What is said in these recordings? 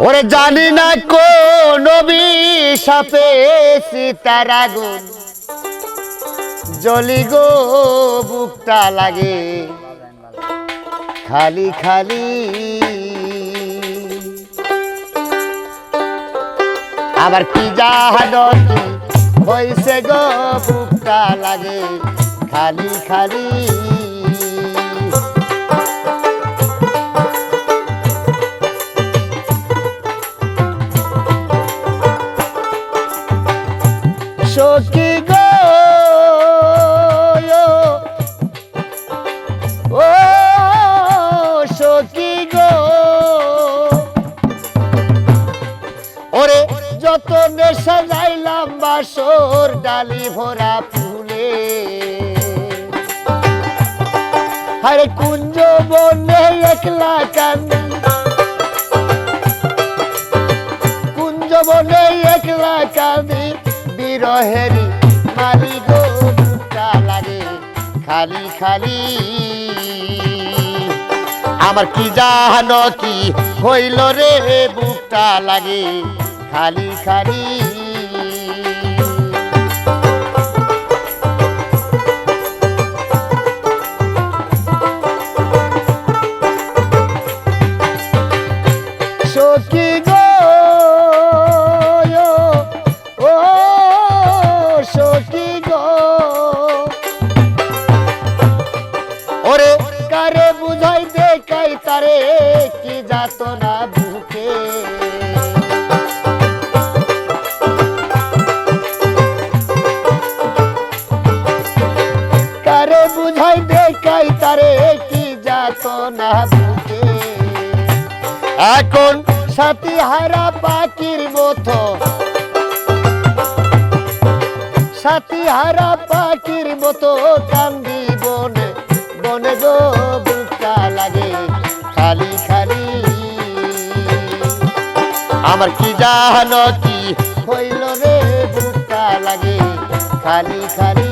ওরে জানি না কোন সাপে সীতার আগুন। জলি গো, বুকটা লাগে। খালি খালি। আবার কি জাহানো কি হয়েছে গো, বুকটা লাগে। খালি খালি। নেশা যাইলাম বাসর ডালি ভরা ফুলে। আরে কুঞ্জ বনে একলা কান্দি। কুঞ্জ বনে একলা কাঁদি বিরহেরি মালি গো লাগে খালি খালি। আমার কি জানো কি হইল রে, বুকটা লাগে খালি খালি। গো, ও সখী কারে বুঝাই দে কাই তারে, কি যাত না কারে বুঝাই দে কাই তারে, কি যাত না এখন সাথী হারা পাখির মতো। সাথী পাখির মতো কান্দি বনে। বনে গো বুকটা লাগে খালি খালি। আমার কি জানো কি হইল রে বুকটা লাগে খালি খালি।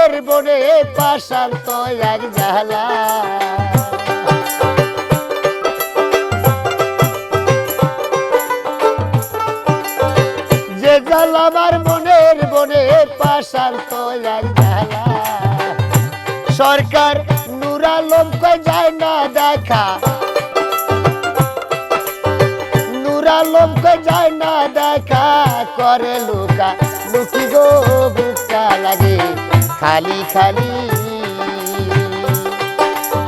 বনের বনে পাশান তো এক জালা যে জালাবার বনের বনে পাশান তো এক জালা সরকার নুরালম যায় না দেখা। কই যায় না দেখা। করে লুকা, লুকি গো, বুকটা লাগে। খালি খালি।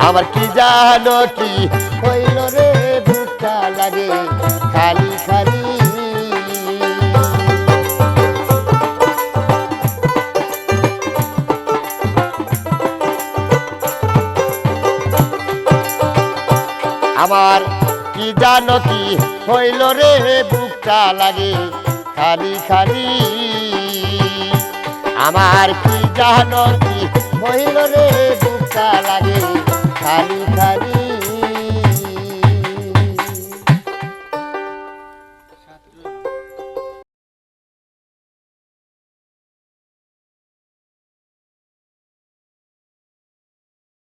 আমার কি জানো কি হইল রে বুকটা লাগে? খালি খালি। আমার কি জানো কি হইল রে বুকটা লাগে? খালি খালি। আমার কি জানো কি? হইল রে বুকটা লাগে। খালি খালি